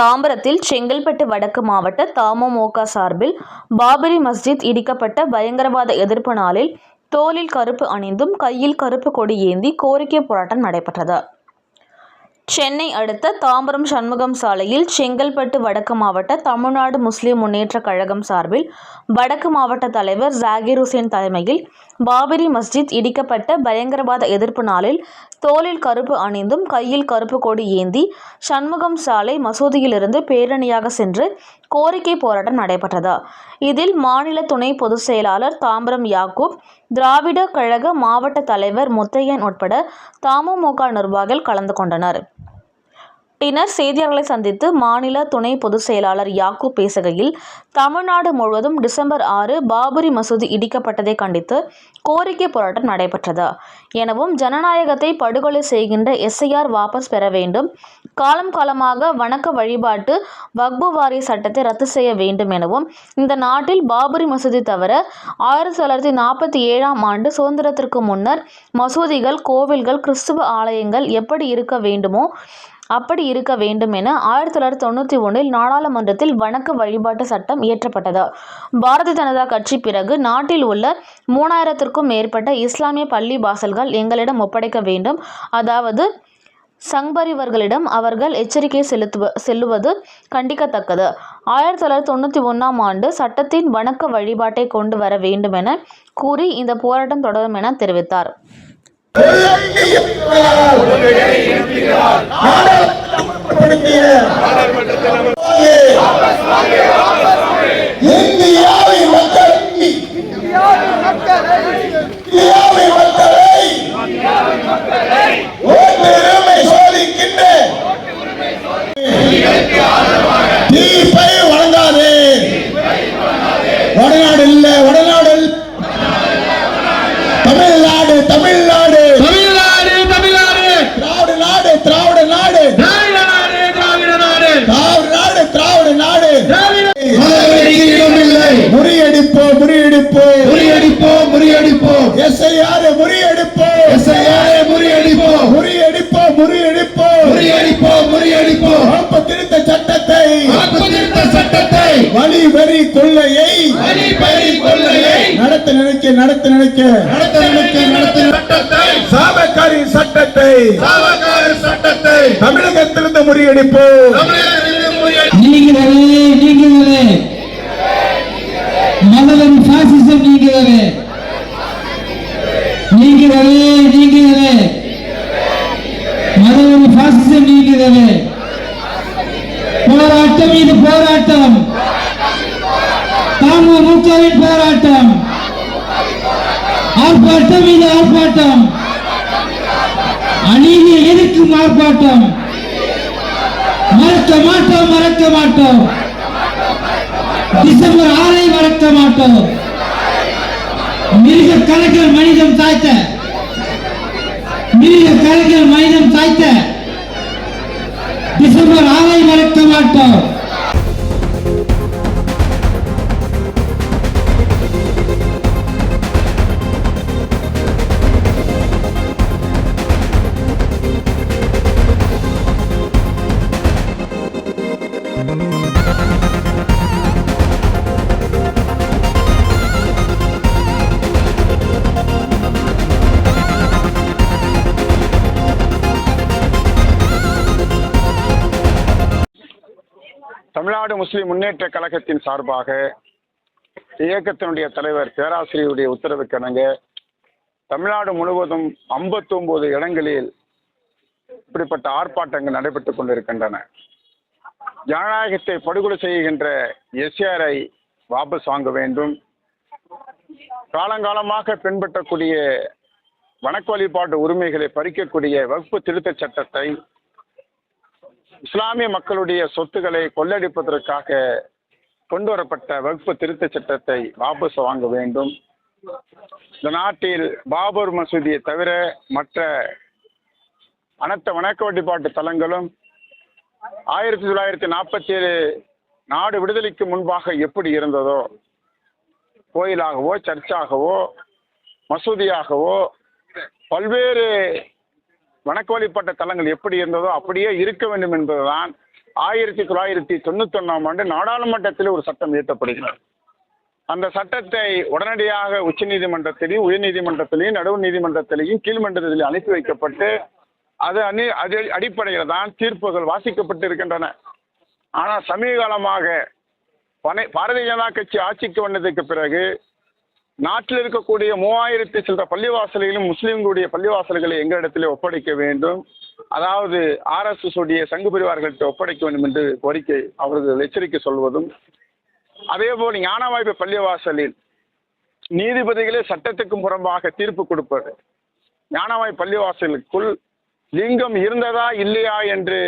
தாம்பரத்தில் செங்கல்பட்டு வடக்கு மாவட்ட தமுமுக சார்பில் பாபரி மஸ்ஜித் இடிக்கப்பட்ட பயங்கரவாத எதிர்ப்பு நாளில் தோளில் கருப்பு அணிந்தும் கையில் கருப்பு கொடி ஏந்தி கோரிக்கை போராட்டம் நடைபெற்றது. சென்னை அடுத்த தாம்பரம் சண்முகம் சாலையில் செங்கல்பட்டு வடக்கு மாவட்ட தமிழ்நாடு முஸ்லிம் முன்னேற்றக் கழகம் சார்பில் வடக்கு மாவட்ட தலைவர் ஜாகிர் ஹுசேன் தலைமையில் பாபரி மஸ்ஜித் இடிக்கப்பட்ட பயங்கரவாத எதிர்ப்பு நாளில் தோளில் கருப்பு அணிந்தும் கையில் கருப்பு கொடி ஏந்தி சண்முகம் சாலை மசூதியிலிருந்து பேரணியாக சென்று கோரிக்கை போராட்டம் நடைபெற்றது. இதில் மாநில துணை பொதுச் செயலாளர் தாம்பரம் யாக்கூப் திராவிட கழக மாவட்ட தலைவர் முத்தையன் உட்பட தமுமுக நிர்வாகிகள் கலந்து கொண்டனர். பின்னர் செய்தியாளர்களை சந்தித்து மாநில துணை பொதுச் செயலாளர் யாக்கூப் பேசுகையில் தமிழ்நாடு முழுவதும் டிசம்பர் ஆறு பாபரி மசூதி இடிக்கப்பட்டதை கண்டித்து கோரிக்கை போராட்டம் நடைபெற்றது. எனவும் ஜனநாயகத்தை படுகொலை செய்கின்ற எஸ்ஐஆர் வாபஸ் பெற வேண்டும். காலம் காலமாக வணக்க வழிபாட்டு வக்பு வாரிய சட்டத்தை ரத்து செய்ய வேண்டும் எனவும் இந்த நாட்டில் பாபரி மசூதி தவிர ஆயிரத்தி தொள்ளாயிரத்தி நாற்பத்தி ஏழாம் ஆண்டு சுதந்திரத்திற்கு முன்னர் மசூதிகள் கோவில்கள் கிறிஸ்துவ ஆலயங்கள் எப்படி இருக்க வேண்டுமோ அப்படி இருக்க வேண்டும் என ஆயிரத்தி தொள்ளாயிரத்தி தொண்ணூற்றி ஒன்றில் நாடாளுமன்றத்தில் வணக்க வழிபாட்டு சட்டம் இயற்றப்பட்டது. பாரதிய ஜனதா கட்சி பிறகு நாட்டில் உள்ள மூணாயிரத்திற்கும் மேற்பட்ட இஸ்லாமிய பள்ளி வாசல்கள் எங்களிடம் ஒப்படைக்க வேண்டும். அதாவது சங்பரிவர்களிடம் அவர்கள் எச்சரிக்கை செலுத்துவ செல்லுவது கண்டிக்கத்தக்கது. ஆயிரத்தி தொள்ளாயிரத்தி தொண்ணூற்றி ஒன்றாம் ஆண்டு சட்டத்தின் வணக்க வழிபாட்டை கொண்டு வர வேண்டும் என கூறி இந்த போராட்டம் தொடரும் என தெரிவித்தார். தீர்ப்பை வழங்காதே. வடநாடு இல்ல வடநாடு இல்ல. தமிழ்நாடு தமிழ்நாடு. தமிழ்நாடு தமிழ்நாடு. திராவிட நாடு திராவிட நாடு. திராவிட நாடு திராவிட நாடு. திராவிட நாடு திராவிட நாடு. திராவிட மதவெறிக்கு இடமில்லை முறியடிப்போம் முறியடிப்போம் முறியடிப்போம் முறியடிப்போம் எஸ்ஐஆர் முறியடிப்போம் எஸ்ஐஆரை முறியடிப்போம் முறியடிப்போம் முறியடிப்போம் முறியடிப்போம் முறியடிப்போம் திருத்த வழி வரி கொள்ளையை நடத்த நினைக்க நடத்த நினைக்க நடத்த நினைக்க நடத்த சட்டத்தை சாபக்காரி சட்டத்தை சாவகார சட்டத்தை தமிழகத்திலிருந்து முறியடிப்போம். நீங்கிறவே நீங்கிறவே மதவெறி பாசிசம் நீங்கிறவே நீங்கிறவே நீங்கிறவே மதவெறி பாசிசம் நீங்கிறவே போராட்டம் இது போராட்டம் தமுமுகவின் போராட்டம். ஆர்ப்பாட்டம் இது ஆர்ப்பாட்டம். அநீதி எதிர்க்கும் ஆர்ப்பாட்டம் மறக்க மாட்டோம் மறக்க மாட்டோம். டிசம்பர் ஆறை மறக்க மாட்டோம். மிருக கலைஞர் மனிதம் தாய்த்த மிருக கலைஞர் மனிதம் தாய்த்த டிசம்பர் ஆறை மறக்க மாட்டோம். தமிழ்நாடு முஸ்லிம் முன்னேற்ற கழகத்தின் சார்பாக இயக்கத்தினுடைய தலைவர் பேராசிரியருடைய உத்தரவுக்கிணங்க தமிழ்நாடு முழுவதும் 59 இடங்களில் இப்படிப்பட்ட ஆர்ப்பாட்டங்கள் நடைபெற்றுக் கொண்டிருக்கின்றன. ஜனநாயகத்தை படுகொலை செய்கின்ற எஸ்ஆரை வாபஸ் வாங்க வேண்டும். காலங்காலமாக பின்பற்றக்கூடிய வணக்க வழிபாட்டு உரிமைகளை பறிக்கக்கூடிய வகுப்பு திருத்தச் சட்டத்தை இஸ்லாமிய மக்களுடைய சொத்துக்களை கொள்ளடிப்பதற்காக கொண்டு வரப்பட்ட வகுப்பு திருத்த சட்டத்தை வாபஸ் வாங்க வேண்டும். இந்த நாட்டில் பாபர் மசூதியை தவிர மற்ற அனைத்து வணக்க வழிபாட்டு தலங்களும் ஆயிரத்தி தொள்ளாயிரத்தி நாற்பத்தி ஏழு நாடு விடுதலைக்கு முன்பாக எப்படி இருந்ததோ கோயிலாகவோ சர்ச்சாகவோ மசூதியாகவோ பல்வேறு வணக்க வழிபட்ட தலங்கள் எப்படி இருந்ததோ அப்படியே இருக்க வேண்டும் என்பதுதான் ஆயிரத்தி தொள்ளாயிரத்தி தொண்ணூத்தி ஒன்னாம் ஆண்டு நாடாளுமன்றத்தில் ஒரு சட்டம் இயற்றப்படுகிறது. அந்த சட்டத்தை உடனடியாக உச்சநீதிமன்றத்திலையும் உயர்நீதிமன்றத்திலையும் நடுவு நீதிமன்றத்திலையும் கீழ்மன்றத்திலையும் அனுப்பி வைக்கப்பட்டு அது அணி அது அடிப்படையில் தான் தீர்ப்புகள் வாசிக்கப்பட்டு இருக்கின்றன. ஆனால் சமீப காலமாக பனை பாரதிய ஜனதா கட்சி ஆட்சிக்கு வந்ததுக்கு பிறகு நாட்டில் இருக்கக்கூடிய மூவாயிரத்தி சில பள்ளிவாசல்களிலும் முஸ்லீம்களுடைய பள்ளிவாசல்களை எங்களிடத்திலே ஒப்படைக்க வேண்டும். அதாவது ஆர்எஸ்எஸ் உடைய சங்கு பிரிவார்கள்ட்ட ஒப்படைக்க வேண்டும் என்று கோரிக்கை அவர்கள் எச்சரிக்கை சொல்வதும். அதேபோல் ஞானவாய்ப்பு பள்ளிவாசலில் நீதிபதிகளே சட்டத்துக்கும் புறம்பாக தீர்ப்பு கொடுப்பது. ஞானவாய் பள்ளிவாசலுக்குள் லிங்கம் இருந்ததா இல்லையா என்று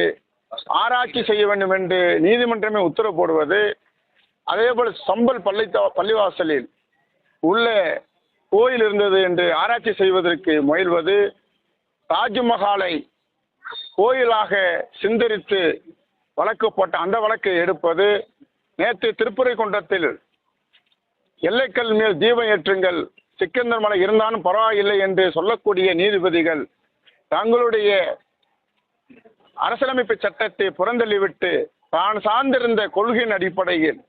ஆராய்ச்சி செய்ய வேண்டும் என்று நீதிமன்றமே உத்தரவு போடுவது. அதேபோல் சம்பல் பள்ளி பள்ளிவாசலில் உள்ளே கோயில் இருந்தது என்று ஆராய்ச்சி செய்வதற்கு முயல்வது தாஜ்மஹாலை கோயிலாக சிந்தரித்து வழக்கு போட்ட அந்த வழக்கை எடுப்பது நேற்று திருப்புரைக்குன்றத்தில் எல்லைக்கல் மேல் தீபம் ஏற்றுங்கள் சிக்கந்தர் மலை இருந்தாலும் பரவாயில்லை என்று சொல்லக்கூடிய நீதிபதிகள் தங்களுடைய அரசியலமைப்பு சட்டத்தை புறந்தள்ளிவிட்டு தான் சார்ந்திருந்த கொள்கையின் அடிப்படையில்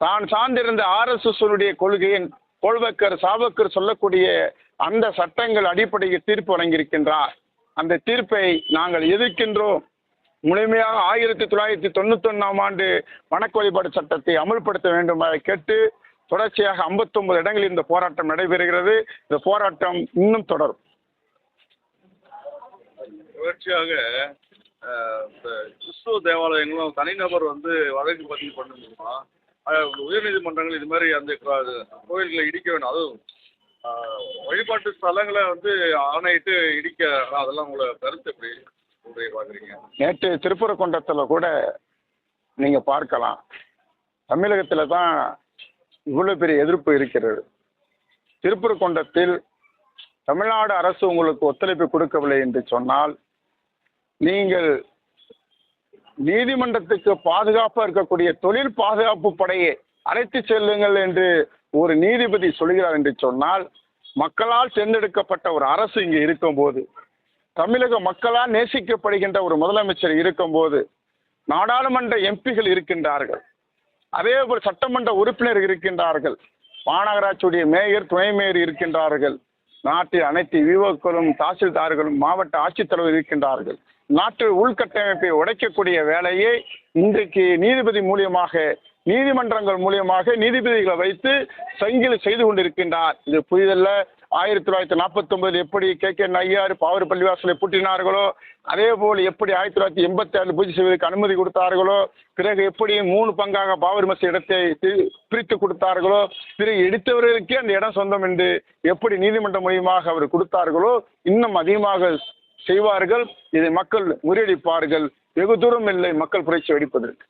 தான் சார்ந்திருந்த ஆர்எஸ்எஸ் கொள்கையின் கோல்வக்கர் சாவக்கர் சொல்லக்கூடிய அந்த சட்டங்கள் அடிப்படையில் தீர்ப்பு வழங்கியிருக்கின்றார். அந்த தீர்ப்பை நாங்கள் எதிர்க்கின்றோம். முழுமையாக ஆயிரத்தி தொள்ளாயிரத்தி தொண்ணூத்தி ஒன்னாம் ஆண்டு வணக்க வழிபாடு சட்டத்தை அமல்படுத்த வேண்டும் என கேட்டு தொடர்ச்சியாக 59 இடங்களில் இந்த போராட்டம் நடைபெறுகிறது. இந்த போராட்டம் இன்னும் தொடரும். தொடர்ச்சியாக கிறிஸ்துவ தேவாலயங்களும் தனிநபர் வந்து வழக்கு பதிவு பண்ண முடியுமா உயர்நீதிமன்றங்கள் இது மாதிரி அந்த கோயில்களை இடிக்க வேணும். அதுவும் வழிபாட்டு ஸ்தலங்களை வந்து ஆணையிட்டு இடிக்க அதெல்லாம் உங்களை கருத்து எப்படி எப்படி பார்க்குறீங்க? நேற்று திருப்பரங்குன்றத்தில் கூட நீங்கள் பார்க்கலாம். தமிழகத்தில் தான் இவ்வளோ பெரிய எதிர்ப்பு இருக்கிறது. திருப்பரங்குன்றத்தில் தமிழ்நாடு அரசு உங்களுக்கு ஒத்துழைப்பு கொடுக்கவில்லை என்று சொன்னால் நீங்கள் நீதிமன்றத்துக்கு பாதுகாப்பாக இருக்கக்கூடிய தொழில் பாதுகாப்பு படையை அழைத்து செல்லுங்கள் என்று ஒரு நீதிபதி சொல்கிறார் என்று சொன்னால் மக்களால் தேர்ந்தெடுக்கப்பட்ட ஒரு அரசு இங்கே இருக்கும்போது தமிழக மக்களால் நேசிக்கப்படுகின்ற ஒரு முதலமைச்சர் இருக்கும்போது நாடாளுமன்ற எம்பிகள் இருக்கின்றார்கள். அதே போல் சட்டமன்ற உறுப்பினர் இருக்கின்றார்கள். மாநகராட்சியுடைய மேயர் துணை மேயர் இருக்கின்றார்கள். நாட்டில் அனைத்து விவோக்களும் தாசில்தார்களும் மாவட்ட ஆட்சித்தலைவர் இருக்கின்றார்கள். நாட்டு உள்கட்டமைப்பை உடைக்கக்கூடிய வேலையை இன்றைக்கு நீதிபதி மூலியமாக நீதிமன்றங்கள் மூலியமாக நீதிபதிகளை வைத்து சங்கிலி செய்து கொண்டிருக்கின்றார். இது புதிதல்ல. ஆயிரத்தி தொள்ளாயிரத்தி நாற்பத்தி ஒன்பதில் எப்படி கே கே நையார் பாவூர் பள்ளிவாசலை பூட்டினார்களோ அதே போல் எப்படி ஆயிரத்தி தொள்ளாயிரத்தி எண்பத்தி ஆறில் பூஜை செய்வதற்கு அனுமதி கொடுத்தார்களோ பிறகு எப்படி மூணு பங்காக பாபர் மசி இடத்தை பிரித்து கொடுத்தார்களோ பிறகு எடுத்தவர்களுக்கே அந்த இடம் சொந்தம் என்று எப்படி நீதிமன்றம் மூலியமாக அவர் கொடுத்தார்களோ இன்னும் அதிகமாக செய்வார்கள். இதை மக்கள் முறியடிப்பார்கள். வெகு தூரம் இல்லை மக்கள் புரட்சி வெடிப்பதற்கு.